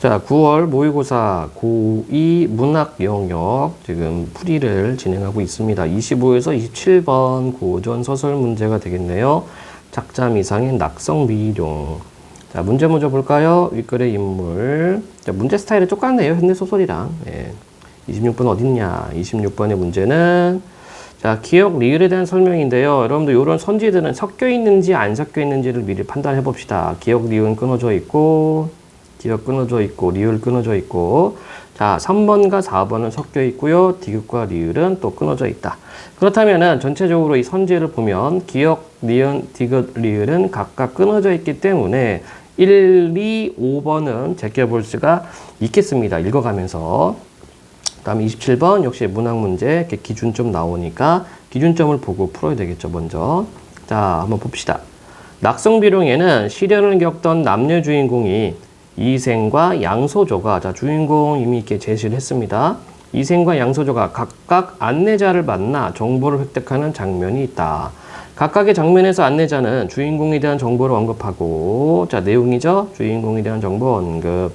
자, 9월 모의고사 고2 문학 영역 지금 풀이를 진행하고 있습니다. 25에서 27번 고전 소설 문제가 되겠네요. 작자 미상의 낙성 미룡. 자, 문제 먼저 볼까요? 윗글의 인물. 자, 문제 스타일이 똑같네요. 현대 소설이랑. 예. 26번 어딨냐? 26번의 문제는 자, 기억 리을에 대한 설명인데요. 여러분들 이런 선지들은 섞여 있는지 안 섞여 있는지를 미리 판단해 봅시다. 기억 리을은 끊어져 있고 기억 끊어져 있고 리을 끊어져 있고. 자 3번과 4번은 섞여 있고요. 디귿과 리을은 또 끊어져 있다. 그렇다면은 전체적으로 이 선지를 보면 기억 리은 디귿 리을은 각각 끊어져 있기 때문에 1, 2, 5번은 제껴볼 수가 있겠습니다. 읽어가면서. 다음 27번 역시 문학 문제 이렇게 기준점 나오니까 기준점을 보고 풀어야 되겠죠 먼저. 자 한번 봅시다. 낙성비룡에는 시련을 겪던 남녀 주인공이 이생과 양소조가 자 주인공 이미 이렇게 제시를 했습니다. 이생과 양소조가 각각 안내자를 만나 정보를 획득하는 장면이 있다. 각각의 장면에서 안내자는 주인공에 대한 정보를 언급하고 자 내용이죠. 주인공에 대한 정보 언급.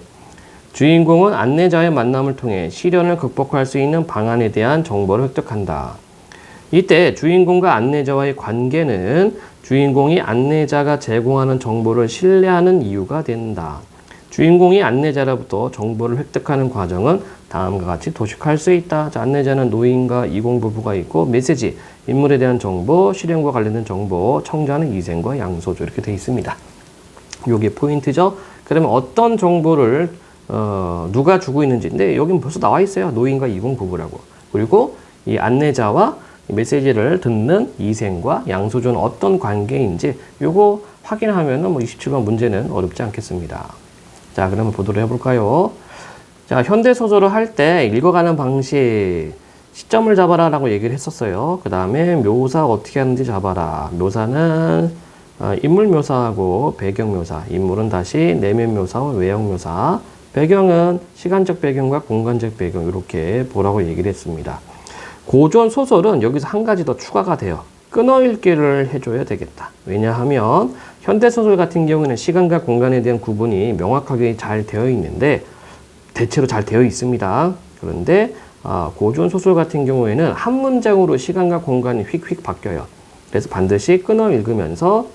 주인공은 안내자의 만남을 통해 시련을 극복할 수 있는 방안에 대한 정보를 획득한다. 이때 주인공과 안내자와의 관계는 주인공이 안내자가 제공하는 정보를 신뢰하는 이유가 된다. 주인공이 안내자로부터 정보를 획득하는 과정은 다음과 같이 도식할 수 있다. 자, 안내자는 노인과 이공 부부가 있고 메시지, 인물에 대한 정보, 실행과 관련된 정보, 청자는 이생과 양소조 이렇게 되어 있습니다. 요게 포인트죠. 그러면 어떤 정보를 어, 누가 주고 있는지. 근데 여긴 벌써 나와 있어요. 노인과 이공 부부라고. 그리고 이 안내자와 메시지를 듣는 이생과 양소조는 어떤 관계인지 요거 확인하면 은 뭐 27번 문제는 어렵지 않겠습니다. 자, 그러면 보도록 해볼까요? 자, 현대 소설을 할 때 읽어가는 방식, 시점을 잡아라 라고 얘기를 했었어요. 그 다음에 묘사 어떻게 하는지 잡아라. 묘사는 어, 인물 묘사하고 배경 묘사. 인물은 다시 내면 묘사와 외형 묘사. 배경은 시간적 배경과 공간적 배경 이렇게 보라고 얘기를 했습니다. 고전 소설은 여기서 한 가지 더 추가가 돼요. 끊어 읽기를 해줘야 되겠다. 왜냐하면 현대소설 같은 경우는 시간과 공간에 대한 구분이 명확하게 잘 되어 있는데 대체로 잘 되어 있습니다. 그런데 아, 고전 소설 같은 경우에는 한 문장으로 시간과 공간이 휙휙 바뀌어요. 그래서 반드시 끊어 읽으면서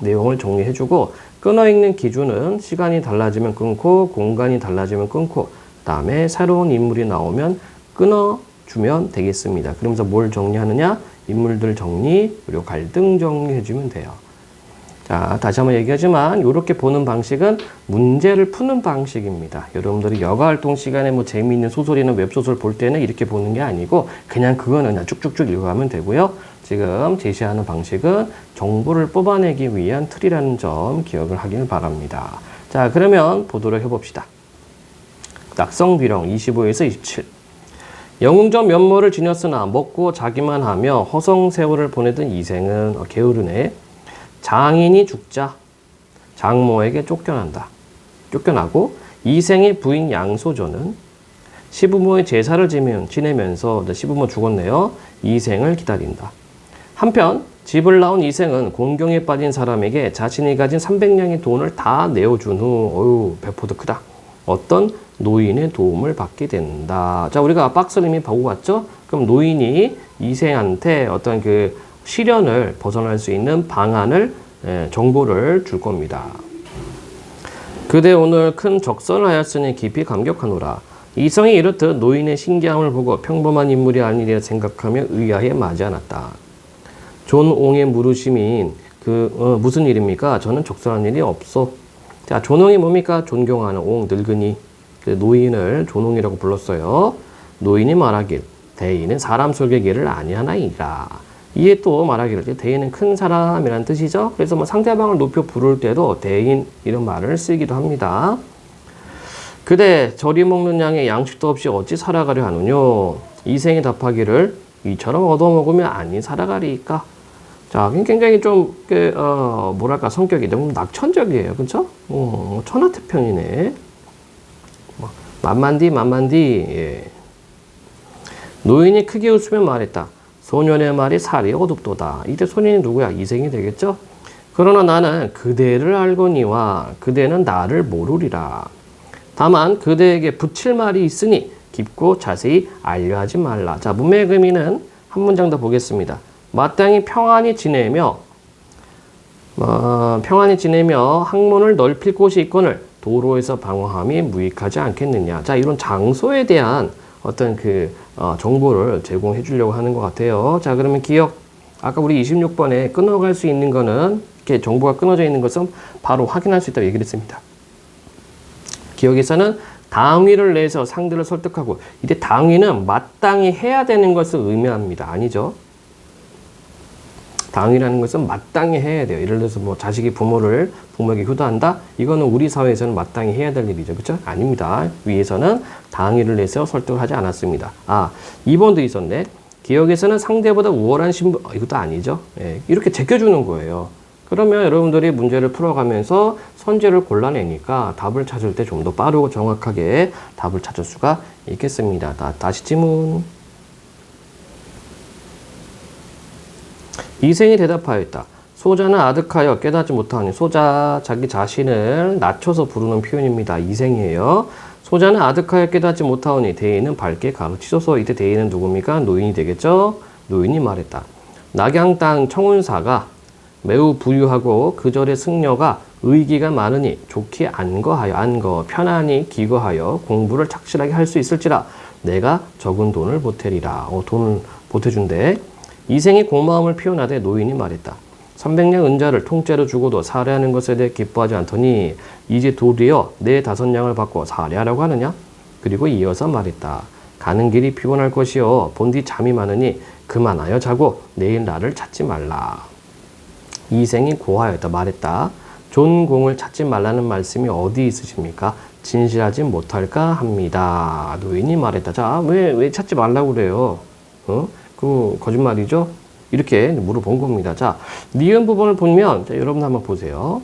내용을 정리해주고 끊어 읽는 기준은 시간이 달라지면 끊고 공간이 달라지면 끊고 그다음에 새로운 인물이 나오면 끊어 주면 되겠습니다. 그러면서 뭘 정리하느냐? 인물들 정리 그리고 갈등 정리해주면 돼요. 자, 다시 한번 얘기하지만 이렇게 보는 방식은 문제를 푸는 방식입니다. 여러분들이 여가 활동 시간에 뭐 재미있는 소설이나 웹소설 볼 때는 이렇게 보는 게 아니고 그냥 그거는 그냥 쭉쭉쭉 읽어가면 되고요. 지금 제시하는 방식은 정보를 뽑아내기 위한 틀이라는 점 기억을 하길 바랍니다. 자, 그러면 보도록 해봅시다. 낙성비령 25에서 27. 영웅적 면모를 지녔으나 먹고 자기만 하며 허송세월을 보내던 이생은 어, 게으르네. 장인이 죽자 장모에게 쫓겨난다. 쫓겨나고 이생의 부인 양소조는 시부모의 제사를 지내면서 시부모 죽었네요. 이생을 기다린다. 한편 집을 나온 이생은 공경에 빠진 사람에게 자신이 가진 300냥의 돈을 다 내어준 후 어유 배포도 크다. 어떤 노인의 도움을 받게 된다. 자, 우리가 박스를 이미 보고 왔죠? 그럼 노인이 이생한테 어떤 그 시련을 벗어날 수 있는 방안을 예, 정보를 줄 겁니다. 그대 오늘 큰 적선을 하였으니 깊이 감격하노라. 이성이 이렇듯 노인의 신기함을 보고 평범한 인물이 아니라 생각하며 의아해 맞이 않았다. 존 옹의 물으심인 그 어, 무슨 일입니까? 저는 적선한 일이 없어. 자, 존옹이 뭡니까? 존경하는 옹 늙은이 그 노인을 존옹이라고 불렀어요. 노인이 말하길 대인은 사람 속의 길을 아니하나이다. 이에 또 말하기를 대인은 큰 사람이라는 뜻이죠. 그래서 뭐 상대방을 높여 부를 때도 대인 이런 말을 쓰기도 합니다. 그대 저리 먹는 양의 양식도 없이 어찌 살아가려 하느뇨? 이생이 답하기를 이처럼 얻어먹으면 아니 살아가리까? 자, 굉장히 좀, 그, 어, 뭐랄까, 성격이 너무 낙천적이에요. 그쵸? 어, 천하태평이네. 뭐, 만만디, 만만디, 예. 노인이 크게 웃으며 말했다. 소년의 말이 살이 어둡도다. 이때 소년이 누구야? 이생이 되겠죠? 그러나 나는 그대를 알거니와 그대는 나를 모르리라. 다만 그대에게 붙일 말이 있으니 깊고 자세히 알려하지 말라. 자, 문맥 의미는 한 문장 더 보겠습니다. 마땅히 평안히 지내며 어, 평안히 지내며 항문을 넓힐 곳이 있거늘 도로에서 방어함이 무익하지 않겠느냐. 자, 이런 장소에 대한 어떤 그 어, 정보를 제공해 주려고 하는 것 같아요. 자, 그러면 기억. 아까 우리 26번에 끊어갈 수 있는 거는 이렇게 정보가 끊어져 있는 것은 바로 확인할 수 있다고 얘기를 했습니다. 기억에서는 당위를 내서 상대를 설득하고 이때 당위는 마땅히 해야 되는 것을 의미합니다. 아니죠? 당위라는 것은 마땅히 해야 돼요. 예를 들어서 뭐 자식이 부모를 부모에게 효도한다. 이거는 우리 사회에서는 마땅히 해야 될 일이죠. 그렇죠? 아닙니다. 위에서는 당위를 내서 설득을 하지 않았습니다. 아, 2번도 있었네. 기억에서는 상대보다 우월한 신분 어, 이것도 아니죠. 예, 이렇게 제껴주는 거예요. 그러면 여러분들이 문제를 풀어가면서 선제를 골라내니까 답을 찾을 때 좀 더 빠르고 정확하게 답을 찾을 수가 있겠습니다. 다, 다시 질문. 이생이 대답하였다. 소자는 아득하여 깨닫지 못하니 소자 자기 자신을 낮춰서 부르는 표현입니다. 이생이에요. 소자는 아득하여 깨닫지 못하오니 대인은 밝게 가르치소서. 이때 대인은 누굽니까? 노인이 되겠죠? 노인이 말했다. 낙양 땅 청운사가 매우 부유하고 그 절의 승려가 의기가 많으니 좋게 안거하여 안거 편안히 기거하여 공부를 착실하게 할 수 있을지라 내가 적은 돈을 보태리라. 어, 돈을 보태준대. 이생이 고마움을 표현하되 노인이 말했다. 300냥 은자를 통째로 주고도 살해하는 것에 대해 기뻐하지 않더니 이제 도리어 내 다섯 냥을 받고 살해하려고 하느냐? 그리고 이어서 말했다. 가는 길이 피곤할 것이요 본뒤 잠이 많으니 그만하여 자고 내일 나를 찾지 말라. 이생이 고하였다 말했다. 좋은 공을 찾지 말라는 말씀이 어디 있으십니까? 진실하지 못할까 합니다. 노인이 말했다. 자, 왜, 왜 찾지 말라고 그래요? 어? 그, 거짓말이죠? 이렇게 물어본 겁니다. 자, 니은 부분을 보면, 자, 여러분 한번 보세요.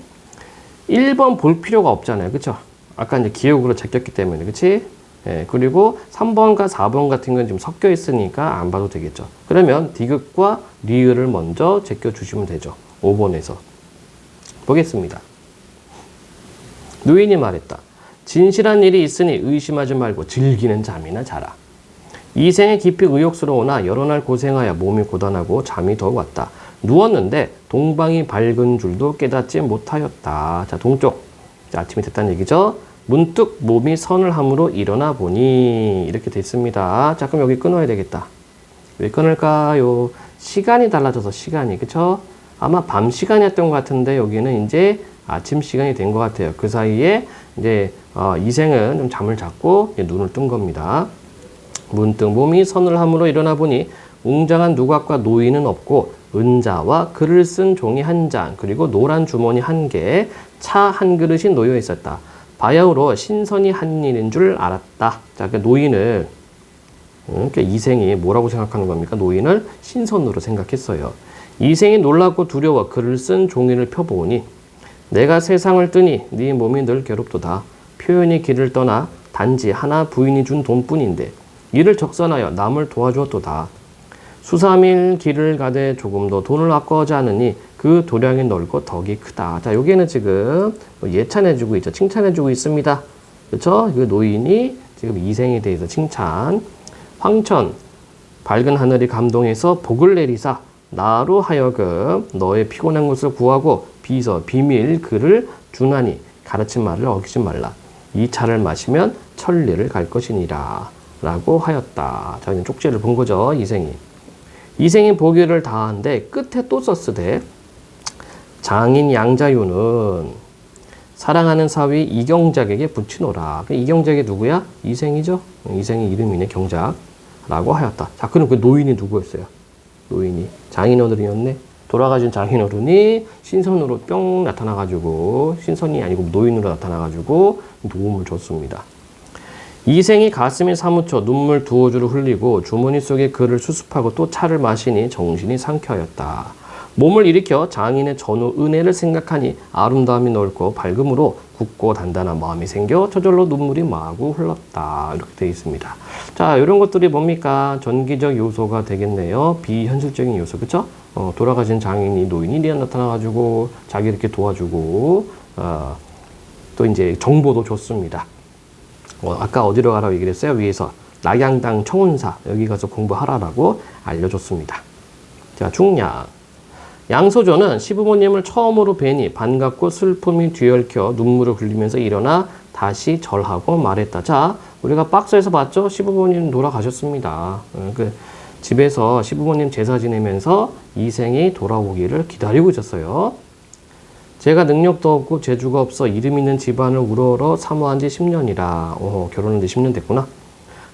1번 볼 필요가 없잖아요. 그쵸? 아까 이제 기억으로 제꼈기 때문에, 그치? 예, 그리고 3번과 4번 같은 건좀 섞여 있으니까 안 봐도 되겠죠. 그러면 디귿과 리을을 먼저 제껴 주시면 되죠. 5번에서. 보겠습니다. 노인이 말했다. 진실한 일이 있으니 의심하지 말고 즐기는 잠이나 자라. 이 생에 깊이 의욕스러우나 여러 날 고생하여 몸이 고단하고 잠이 더욱 왔다. 누웠는데 동방이 밝은 줄도 깨닫지 못하였다. 자, 동쪽. 자, 아침이 됐다는 얘기죠. 문득 몸이 선을 함으로 일어나 보니 이렇게 됐습니다. 자, 그럼 여기 끊어야 되겠다. 왜 끊을까요? 시간이 달라져서 시간이 그쵸? 아마 밤 시간이었던 것 같은데 여기는 이제 아침 시간이 된 것 같아요. 그 사이에 이제 어, 이생은 좀 잠을 잤고 눈을 뜬 겁니다. 문득 몸이 선을 함으로 일어나 보니 웅장한 누각과 노인은 없고 은자와 글을 쓴 종이 한 장, 그리고 노란 주머니 한 개, 차한 그릇이 놓여 있었다. 바야흐로 신선이 한 일인 줄 알았다. 자, 그 노인을 음, 그러니까 이생이 뭐라고 생각하는 겁니까? 노인을 신선으로 생각했어요. 이생이 놀랍고 두려워 글을 쓴 종이를 펴보니 내가 세상을 뜨니 네 몸이 늘 괴롭도다. 표현이 길을 떠나 단지 하나 부인이 준 돈뿐인데 이를 적선하여 남을 도와주었도다. 수삼일 길을 가되 조금 더 돈을 아까워하지 않으니 그 도량이 넓고 덕이 크다. 자, 여기는 지금 뭐 예찬해주고 있죠. 칭찬해주고 있습니다. 그렇죠? 그 노인이 지금 이생에 대해서 칭찬. 황천 밝은 하늘이 감동해서 복을 내리사 나로 하여금 너의 피곤한 것을 구하고 비서 비밀 글을 주나니 가르친 말을 어기지 말라. 이 차를 마시면 천리를 갈 것이니라. 라고 하였다. 자, 그냥 쪽지를 본 거죠, 이생이. 이생이 보기를 다한데 끝에 또 썼으되 장인 양자유는 사랑하는 사위 이경작에게 붙이노라. 그 이경작이 누구야? 이생이죠? 이생의 이름이네, 경작. 라고 하였다. 자, 그럼 그 노인이 누구였어요? 노인이. 장인어른이었네. 돌아가신 장인어른이 신선으로 뿅 나타나가지고, 신선이 아니고 노인으로 나타나가지고 도움을 줬습니다. 이생이 가슴에 사무쳐 눈물 두어 줄을 흘리고 주머니 속에 글을 수습하고 또 차를 마시니 정신이 상쾌하였다. 몸을 일으켜 장인의 전후 은혜를 생각하니 아름다움이 넓고 밝음으로 굳고 단단한 마음이 생겨 저절로 눈물이 마구 흘렀다. 이렇게 되어 있습니다. 자, 이런 것들이 뭡니까? 전기적 요소가 되겠네요. 비현실적인 요소, 그쵸? 어, 돌아가신 장인이 노인이 나타나가지고 자기 이렇게 도와주고, 어, 또 이제 정보도 줬습니다. 어, 아까 어디로 가라고 얘기를 했어요? 위에서 낙양당 청운사 여기 가서 공부하라라고 알려줬습니다. 자, 중량. 양소조는 시부모님을 처음으로 뵈니 반갑고 슬픔이 뒤얽혀 눈물을 흘리면서 일어나 다시 절하고 말했다. 자, 우리가 박스에서 봤죠? 시부모님 돌아가셨습니다. 어, 그 집에서 시부모님 제사 지내면서 이생이 돌아오기를 기다리고 있었어요. 제가 능력도 없고 재주가 없어 이름 있는 집안을 우러러 사모한 지 10년이라. 어, 결혼한 지 10년 됐구나.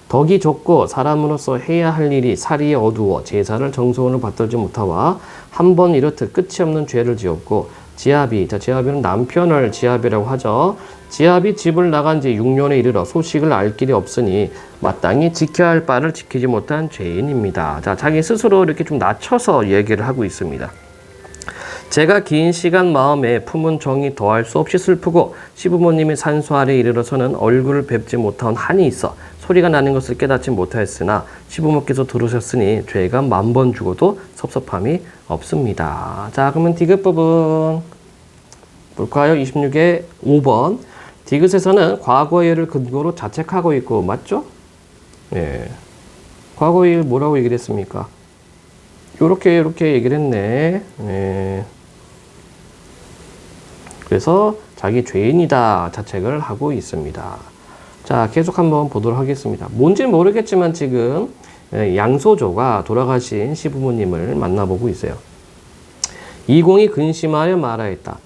덕이 좋고 사람으로서 해야 할 일이 살이 어두워 제사를 정성으로 받들지 못하와 한 번 이렇듯 끝이 없는 죄를 지었고 지압이 자 지압이는 남편을 지압이라고 하죠. 지압이 집을 나간 지 6년에 이르러 소식을 알 길이 없으니 마땅히 지켜야 할 바를 지키지 못한 죄인입니다. 자 자기 스스로 이렇게 좀 낮춰서 얘기를 하고 있습니다. 제가 긴 시간 마음에 품은 정이 더할 수 없이 슬프고 시부모님의 산소 아래 이르러서는 얼굴을 뵙지 못한 한이 있어 소리가 나는 것을 깨닫지 못하였으나 시부모께서 들으셨으니 죄가 만 번 죽어도 섭섭함이 없습니다. 자 그러면 디귿 부분 볼까요? 26의 5번 디귿에서는 과거의 일을 근거로 자책하고 있고 맞죠? 예. 과거의 일 뭐라고 얘기를 했습니까? 요렇게 요렇게 얘기를 했네. 예. 그래서 자기 죄인이다 자책을 하고 있습니다. 자, 계속 한번 보도록 하겠습니다. 뭔지는 모르겠지만 지금 예, 양소조가 돌아가신 시부모님을 만나보고 있어요. 이공이 근심하여 말하였다.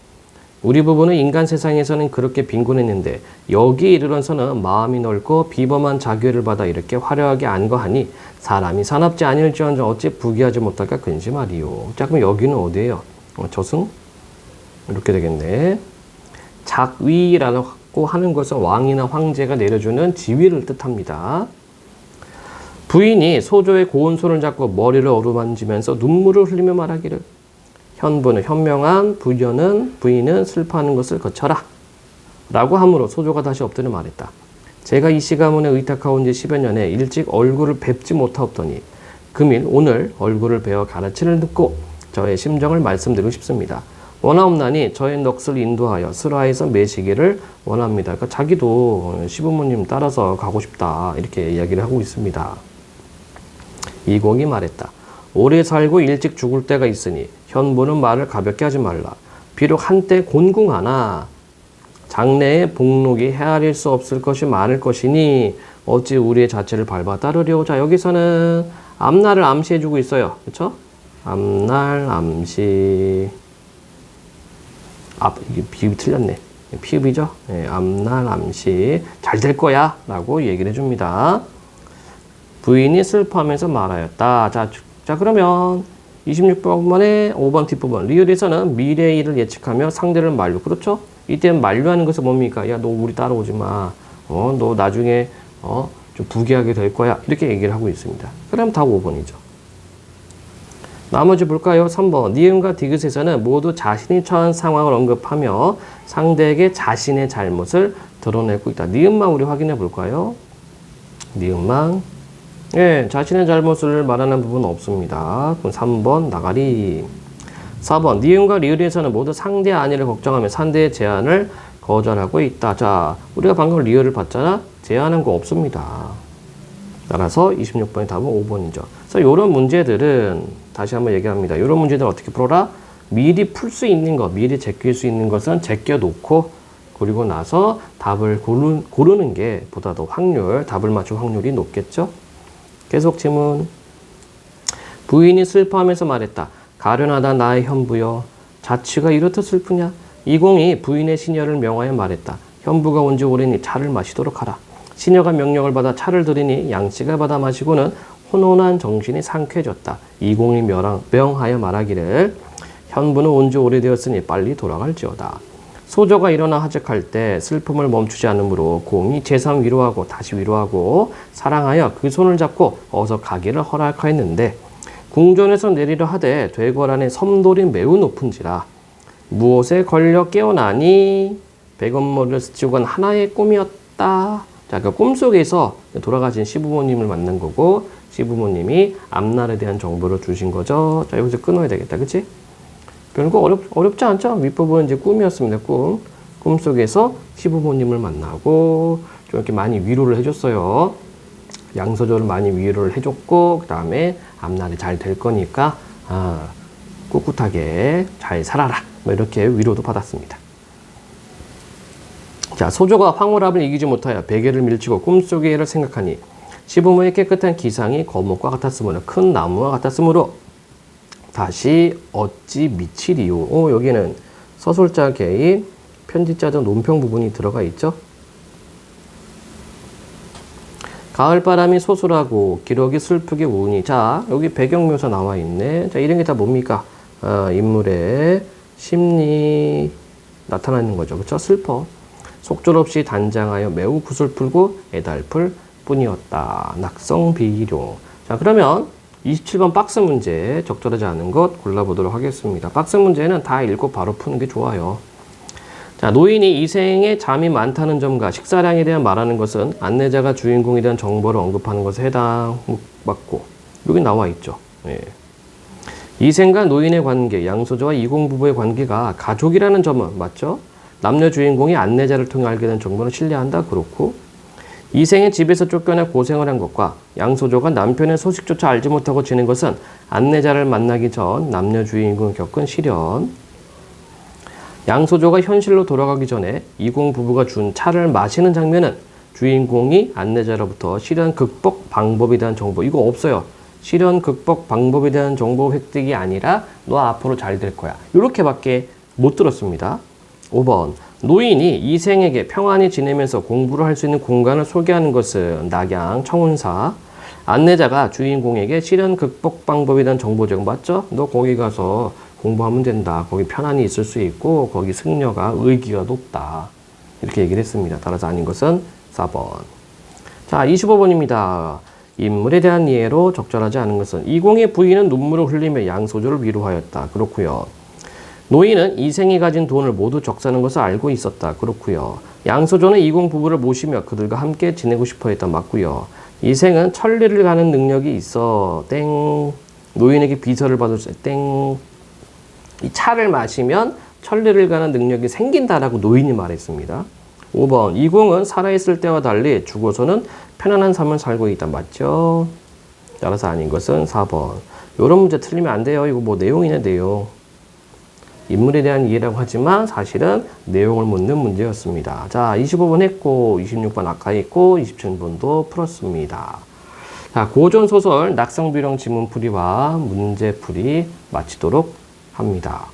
우리 부부는 인간 세상에서는 그렇게 빈곤했는데 여기 이르러서는 마음이 넓고 비범한 자교를 받아 이렇게 화려하게 안거하니 사람이 사납지 아니할지언정 어찌 부귀하지 못할까 근심하리요. 자 그럼 여기는 어디예요? 어, 저승? 이렇게 되겠네. 작위라고 하는 것은 왕이나 황제가 내려주는 지위를 뜻합니다. 부인이 소조의 고운 손을 잡고 머리를 어루만지면서 눈물을 흘리며 말하기를 현부는 현명한 부녀는 부인은 슬퍼하는 것을 거쳐라 라고 함으로 소조가 다시 엎드려 말했다. 제가 이 시가문에 의탁하온 지 10여 년에 일찍 얼굴을 뵙지 못하옵더니 금일 오늘 얼굴을 베어 가르치를 듣고 저의 심정을 말씀드리고 싶습니다. 원하옵나니 저의 넋을 인도하여 슬화에서 매시기를 원합니다. 그러니까 자기도 시부모님 따라서 가고 싶다 이렇게 이야기를 하고 있습니다. 이공이 말했다. 오래 살고 일찍 죽을 때가 있으니 현보는 말을 가볍게 하지 말라. 비록 한때 곤궁하나 장래의 복록이 헤아릴 수 없을 것이 많을 것이니 어찌 우리의 자체를 밟아 따르려. 자 여기서는 앞날을 암시해주고 있어요. 그렇죠? 앞날 암시. 앞 이게 비읍이 틀렸네. 피읍이죠. 네, 앞날 암시 잘 될 거야 라고 얘기를 해줍니다. 부인이 슬퍼하면서 말하였다. 자, 주- 자 그러면 26번에 5번 뒷부분 리을에서는 미래의 일을 예측하며 상대를 만류 그렇죠? 이때 만류하는 것은 뭡니까? 야 너 우리 따라오지 마. 어, 너 나중에 어, 좀 부귀하게 될 거야. 이렇게 얘기를 하고 있습니다. 그럼 다 5번이죠. 나머지 볼까요? 3번. 니은과 디귿에서는 모두 자신이 처한 상황을 언급하며 상대에게 자신의 잘못을 드러내고 있다. 니은만 우리 확인해 볼까요? 니은만. 예, 자신의 잘못을 말하는 부분은 없습니다. 그럼 3번 나가리. 4번 니은과 리을에서는 모두 상대 안위를 걱정하며 상대의 제안을 거절하고 있다. 자, 우리가 방금 리을을 봤잖아. 제안한 거 없습니다. 따라서 26번의 답은 5번이죠. 그래서 이런 문제들은 다시 한번 얘기합니다. 이런 문제들 어떻게 풀어라? 미리 풀 수 있는 것, 미리 제낄 수 있는 것은 제껴 놓고 그리고 나서 답을 고르, 고르는 게 보다 더 확률, 답을 맞출 확률이 높겠죠? 계속 질문. 부인이 슬퍼하면서 말했다. 가련하다 나의 현부여. 자취가 이렇듯 슬프냐? 이공이 부인의 시녀를 명하여 말했다. 현부가 온 지 오래니 차를 마시도록 하라. 시녀가 명령을 받아 차를 들이니 양씨가 받아 마시고는 혼혼한 정신이 상쾌해졌다. 이공이 명하, 명하여 말하기를 현부는 온 지 오래되었으니 빨리 돌아갈지어다. 소조가 일어나 하직할 때 슬픔을 멈추지 않으므로 공이 재상 위로하고 다시 위로하고 사랑하여 그 손을 잡고 어서 가기를 허락하였는데 궁전에서 내리려 하되 되거란의 섬돌이 매우 높은지라 무엇에 걸려 깨어나니 백원머리를 스치고 하나의 꿈이었다. 자, 그 꿈속에서 돌아가신 시부모님을 만난 거고 시부모님이 앞날에 대한 정보를 주신 거죠. 자, 여기서 끊어야 되겠다. 그치? 별거 어렵, 어렵지 않죠? 윗부분은 이제 꿈이었습니다. 꿈. 꿈 속에서 시부모님을 만나고 좀 이렇게 많이 위로를 해줬어요. 양서조를 많이 위로를 해줬고 그 다음에 앞날이 잘 될 거니까 아, 꿋꿋하게 잘 살아라 뭐 이렇게 위로도 받았습니다. 자 소조가 황홀함을 이기지 못하여 베개를 밀치고 꿈속의 애를 생각하니 시부모의 깨끗한 기상이 거목과 같았으므로 큰 나무와 같았으므로 다시 어찌 미치리요. 어, 여기는 서술자 개인 편지자적 논평 부분이 들어가 있죠. 가을바람이 소술하고 기러기 슬프게 우니. 자 여기 배경묘사 나와 있네. 자 이런 게 다 뭡니까? 아, 인물의 심리 나타나는 거죠. 그렇죠 슬퍼. 속절없이 단장하여 매우 구슬프고 애달플 뿐이었다 낙성 비료 자 그러면 27번 박스 문제 적절하지 않은 것 골라보도록 하겠습니다 박스 문제는 다 읽고 바로 푸는 게 좋아요 자, 노인이 이생에 잠이 많다는 점과 식사량에 대한 말하는 것은 안내자가 주인공에 대한 정보를 언급하는 것에 해당받고 여기 나와 있죠. 예. 이생과 노인의 관계, 양소조와 이공 부부의 관계가 가족이라는 점은 맞죠? 남녀 주인공이 안내자를 통해 알게 된 정보를 신뢰한다 그렇고 이생의 집에서 쫓겨나 고생을 한 것과 양소조가 남편의 소식조차 알지 못하고 지낸 것은 안내자를 만나기 전 남녀 주인공이 겪은 시련 양소조가 현실로 돌아가기 전에 이공 부부가 준 차를 마시는 장면은 주인공이 안내자로부터 시련 극복 방법에 대한 정보 이거 없어요. 시련 극복 방법에 대한 정보 획득이 아니라 너 앞으로 잘 될 거야. 이렇게밖에 못 들었습니다. 5번 노인이 이생에게 평안히 지내면서 공부를 할 수 있는 공간을 소개하는 것은 낙양 청운사 안내자가 주인공에게 시련 극복 방법에 대한 정보 제공 맞죠? 너 거기 가서 공부하면 된다. 거기 편안히 있을 수 있고 거기 승려가 의기가 높다. 이렇게 얘기를 했습니다. 따라서 아닌 것은 4번. 자, 25번입니다. 인물에 대한 이해로 적절하지 않은 것은 이공의 부인은 눈물을 흘리며 양소조를 위로하였다. 그렇고요. 노인은 이생이 가진 돈을 모두 적사는 것을 알고 있었다. 그렇고요. 양소조는 이공 부부를 모시며 그들과 함께 지내고 싶어 했다. 맞고요. 이생은 천리를 가는 능력이 있어. 땡. 노인에게 비서를 받을 수 땡. 이 차를 마시면 천리를 가는 능력이 생긴다라고 노인이 말했습니다. 5번 이공은 살아있을 때와 달리 죽어서는 편안한 삶을 살고 있다. 맞죠? 따라서 아닌 것은 4번. 이런 문제 틀리면 안 돼요. 이거 뭐 내용이네 내용. 인물에 대한 이해라고 하지만 사실은 내용을 묻는 문제였습니다. 자, 25번 했고 26번 아까 했고 27번도 풀었습니다. 자, 고전 소설 낙성비령 지문풀이와 문제풀이 마치도록 합니다.